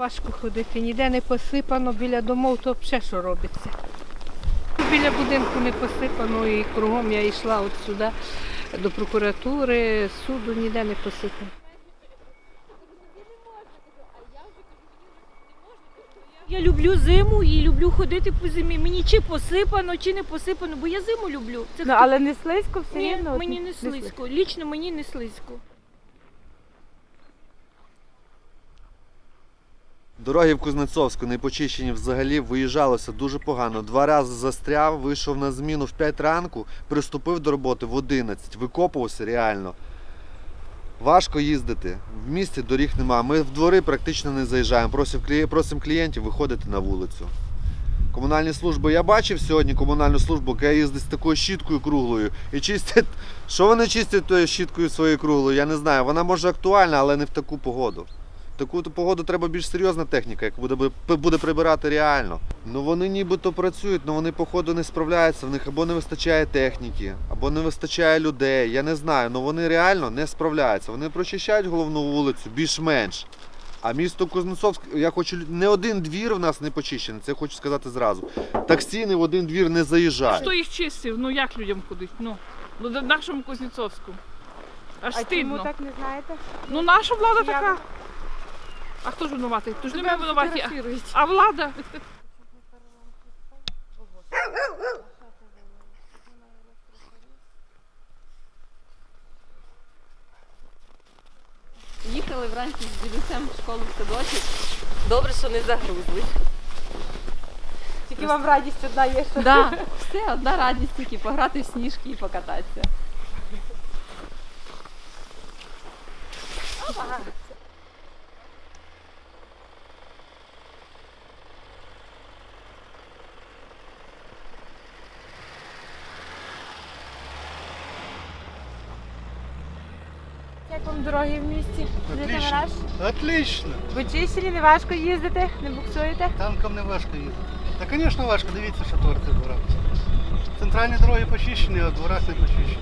Важко ходити, ніде не посипано, біля домов то взагалі що робиться. Біля будинку не посипано і кругом я йшла от сюди до прокуратури, суду ніде не посипано. Я люблю зиму і люблю ходити по зимі. Мені чи посипано, чи не посипано, бо я зиму люблю. Це Ну, але не слизько все Ні, рівно. мені не слизько. Лічно мені не слизько. Дороги в Кузнецовську не почищені взагалі, виїжджалося дуже погано. Два рази застряв, вийшов на зміну в 5 ранку, приступив до роботи в 11, викопувався реально. Важко їздити. В місті доріг немає. Ми в двори практично не заїжджаємо. Просимо клієнтів виходити на вулицю. Комунальні служби я бачив сьогодні комунальну службу, яка їздить з такою щіткою круглою і чистять. Що вони чистять тою щіткою своєю круглою? Я не знаю. Вона може актуальна, але не в таку погоду. Таку погоду треба більш серйозна техніка, яка буде, би- буде прибирати реально. Ну вони нібито працюють, але вони походу не справляються. В них або не вистачає техніки, або не вистачає людей. Я не знаю. але вони реально не справляються. Вони прочищають головну вулицю більш-менш. А місто Кузнецовськ, я хочу не один двір в нас не почищений, це хочу сказати зразу. Таксі не в один двір не заїжджають. Хто їх чистив? Ну як людям ходить? Ну, ну до нашому Кузнєцовську. Аж А чому так не знаєте? Ну наша влада Я- така. А хто ж винуватий? То ж не ми винуваті, а- а влада. Їхали вранці з дідусем в школу в садочок. Добре, що не загрузли. Тільки вам радість одна є, що Да, все, одна радість тільки пограти в сніжки і покататися. Як вам дороги в місті? Отлично. Отлично. Ви чищені, не важко їздити, не буксуєте? Танком не важко їздити. Та, звісно, важко, дивіться, що творці в дворах. Центральні дороги почищені, а в дворах не почищені.